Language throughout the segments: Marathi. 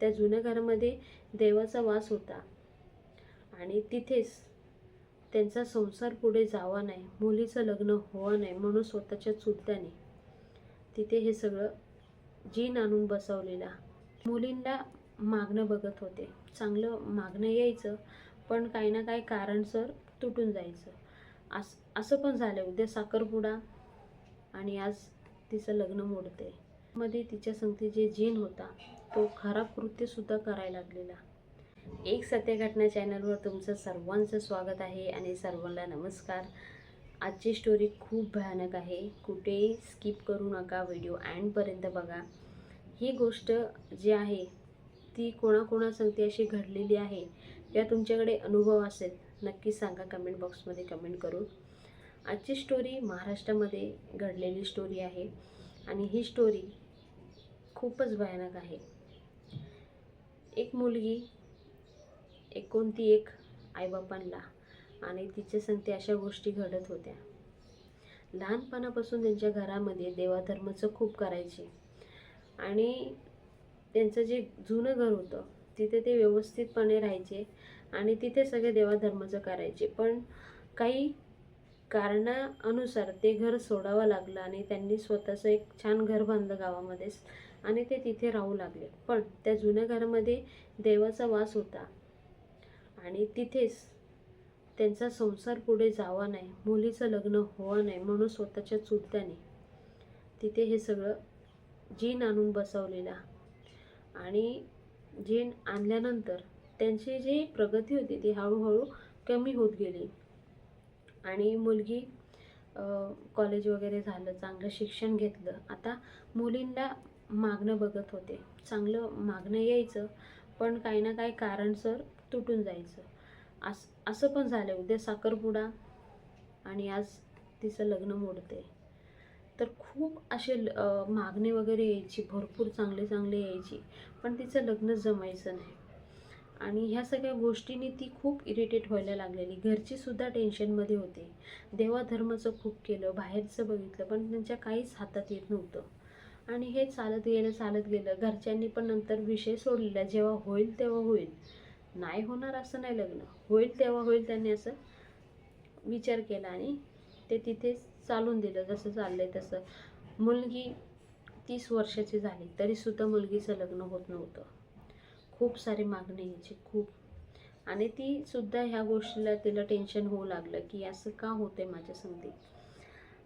त्या जुन्या घरामध्ये देवाचा वास होता. आणि तिथेच त्यांचा संसार पुढे जावा नाही मुलीचं लग्न होवा नाही म्हणून स्वतःच्या चुलत्याने तिथे हे सगळं जीन आणून बसवलेला. मुलींना मागणं बघत होते. चांगलं मागणं यायचं पण काही ना काही कारणसर तुटून जायचं. अस असं पण झालं उद्या साखरपुडा आणि आज तिचं लग्न मोडते मध्ये तिच्या संगती जे जीन होता तो खराब कृत्यसुद्धा करायला लागलेला. एक सत्य घटना चॅनलवर तुमचं सर्वांचं स्वागत आहे आणि सर्वांना नमस्कार. आजची स्टोरी खूप भयानक आहे. कुठेही स्किप करू नका व्हिडिओ अँडपर्यंत बघा. ही गोष्ट जी आहे ती कोणाकोणासंगती अशी घडलेली आहे या तुमच्याकडे अनुभव असेल नक्की सांगा कमेंट बॉक्समध्ये कमेंट करून. आजची स्टोरी महाराष्ट्रामध्ये घडलेली स्टोरी आहे आणि ही स्टोरी खूपच भयानक आहे. एक मुलगी एक कोणती एक आईबापांना आणि तिच्या संगती अशा गोष्टी घडत होत्या. लहानपणापासून त्यांच्या घरामध्ये देवाधर्माचं खूप करायचे आणि त्यांचं जे जुनं घर होतं तिथे ते व्यवस्थितपणे राहायचे आणि तिथे सगळे देवाधर्माचं करायचे. पण काही कारणानुसार ते घर सोडावं लागलं आणि त्यांनी स्वतःचं एक छान घर बांधलं गावामध्येच आणि ते तिथे राहू लागले. पण त्या जुन्या घरामध्ये देवाचा वास होता. आणि तिथेच त्यांचा संसार पुढे जावा नाही मुलीचं लग्न होवा नाही म्हणून स्वतःच्या चुलत्याने तिथे हे सगळं जीन आणून बसवलेला. आणि जीन आणल्यानंतर त्यांची जी प्रगती होती ती हळूहळू कमी होत गेली. आणि मुलगी कॉलेज वगैरे झालं चांगलं शिक्षण घेतलं. आता मुलींना मागणं बघत होते. चांगलं मागणं यायचं पण काही ना काही कारणसर तुटून जायचं. अस असं पण झालं उद्या साखरपुडा आणि आज तिचं लग्न मोडते तर खूप असे मागणी वगैरे यायची. भरपूर चांगले चांगले यायची. पण तिचं लग्न जमायचं नाही. आणि ह्या सगळ्या गोष्टींनी ती खूप इरिटेट व्हायला लागलेली. घरचीसुद्धा टेन्शनमध्ये होते. देवाधर्माचं खूप केलं. बाहेरचं बघितलं. पण त्यांच्या काहीच हातात येत नव्हतं. आणि हे चालत गेलं चालत गेलं. घरच्यांनी पण नंतर विषय सोडलेला जेव्हा होईल तेव्हा होईल. नाही होणार असं नाही लग्न. होईल तेव्हा होईल त्यांनी असं विचार केला आणि ते तिथेच चालून दिलं जसं चाललंय तसं. मुलगी तीस वर्षाची झाली तरीसुद्धा मुलगीचं लग्न होत नव्हतं. खूप सारी मागणी यायची खूप. आणि ती सुद्धा ह्या गोष्टीला तिला टेन्शन होऊ लागलं की असं का होतं आहे माझ्या संधी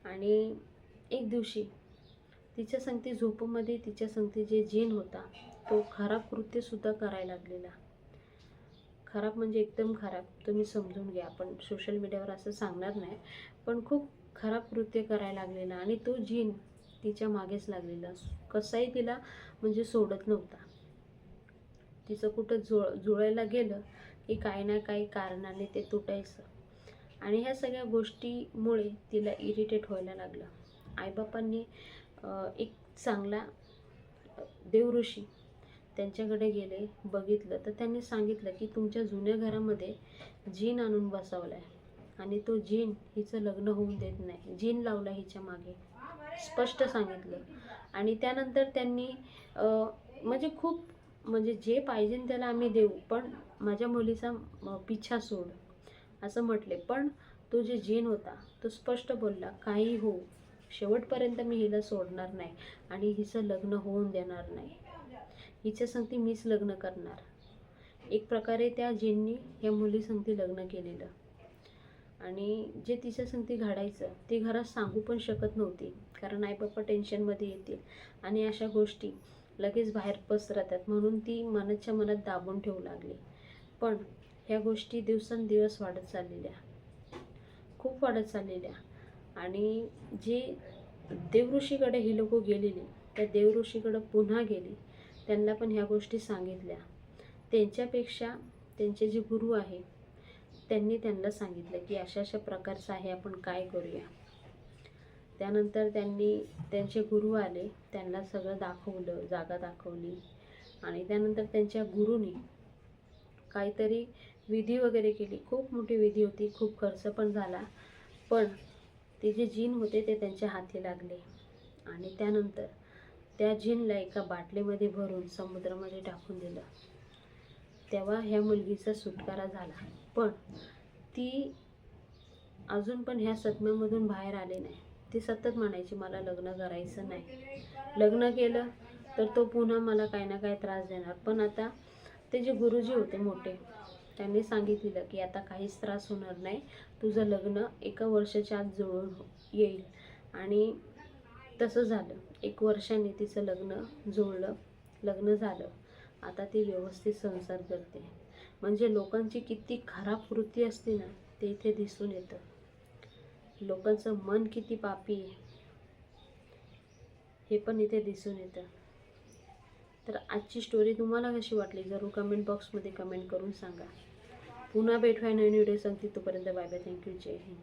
आणि एक दिवशी तिच्या संगती झोपमध्ये तिच्या संगती जे जीन होता तो खराब कृत्यसुद्धा करायला लागलेला. खराब म्हणजे एकदम खराब. तुम्ही समजून घ्या. आपण सोशल मीडियावर असं सांगणार नाही पण खूप खराब कृत्य करायला लागलेला आणि तो जीन तिच्या मागेच लागलेला. कसाही तिला म्हणजे सोडत नव्हता. तिचं कुठं जुळ जुळायला गेलं की काही ना काही कारणाने ते तुटायचं. आणि ह्या सगळ्या गोष्टीमुळे तिला इरिटेट व्हायला लागलं. आईबापांनी एक चांगला देवऋषी त्यांच्याकडे गेले बघितलं. तर त्यांनी सांगितलं की तुमच्या जुन्या घरामध्ये जीन आणून बसवला आहे आणि तो जीन हिचं लग्न होऊन देत नाही. जीन लावला हिच्या मागे. स्पष्ट सांगितलं. आणि त्यानंतर त्यांनी म्हणजे खूप म्हणजे जे पाहिजे त्याला आम्ही देऊ पण माझ्या मुलीचा पिछा सोड असं म्हटले. पण तो जे जीन होता तो स्पष्ट बोलला काही हो शेवटपर्यंत मी हिला सोडणार नाही आणि हिचं लग्न होऊन देणार नाही. हिच्या संगती मीच लग्न करणार. एक प्रकारे त्या जींनी या मुली संगती लग्न केलेलं. आणि जे तिच्या संगती घडायचं ती घरात सांगू पण शकत नव्हती कारण आई बाप्पा टेन्शनमध्ये येतील. आणि अशा गोष्टी लगेच बाहेर पसरतात म्हणून ती मनाच्या मनात दाबून ठेवू लागली. पण ह्या गोष्टी दिवसेंदिवस वाढत चाललेल्या. खूप वाढत चाललेल्या. आणि जी देवऋषीकडे ही लोक गेलेली त्या देवऋषीकडं पुन्हा गेली त्यांना पण ह्या गोष्टी सांगितल्या. त्यांच्यापेक्षा त्यांचे जे गुरु आहे त्यांनी त्यांना सांगितलं की अशा अशा प्रकारचं आहे आपण काय करूया. त्यानंतर त्यांनी त्यांचे गुरु आले त्यांना सगळं दाखवलं जागा दाखवली. आणि त्यानंतर त्यांच्या गुरुनी काहीतरी विधी वगैरे केली. खूप मोठी विधी होती खूप खर्च पण झाला. पण ते जे जीन होते ते त्यांच्या हाती लागले. आणि त्यानंतर त्या जीनला एका बाटलीमध्ये भरून समुद्रामध्ये टाकून दिलं. तेव्हा ह्या मुलगीचा सुटकारा झाला. पण ती अजून पण ह्या सदम्यामधून बाहेर आली नाही. ती सतत म्हणायची मला लग्न करायचं नाही. लग्न केलं तर तो पुन्हा मला काही ना काही त्रास देणार. पण आता ते जे गुरुजी होते मोठे त्यांनी सांगितलेलं की आता काहीच त्रास होणार नाही. तुझं लग्न एका वर्षाच्या आत जुळून हो- येईल. आणि तसं झालं. एक वर्षाने तिचं लग्न जुळलं. लग्न झालं. आता ती व्यवस्थित संसार करते. म्हणजे लोकांची किती खराब वृत्ती असते ना ते इथे दिसून येतं. लोकांचं मन किती पापी आहे हे पण इथे दिसून येतं. तर आजची स्टोरी तुम्हाला कशी वाटली? जरूर कमेंट बॉक्समध्ये कमेंट करून सांगा. पुन्हा भेटूया नवीन व्हिडिओ सांगते तोपर्यंत बाय बाय थँक्यू जय हिंद.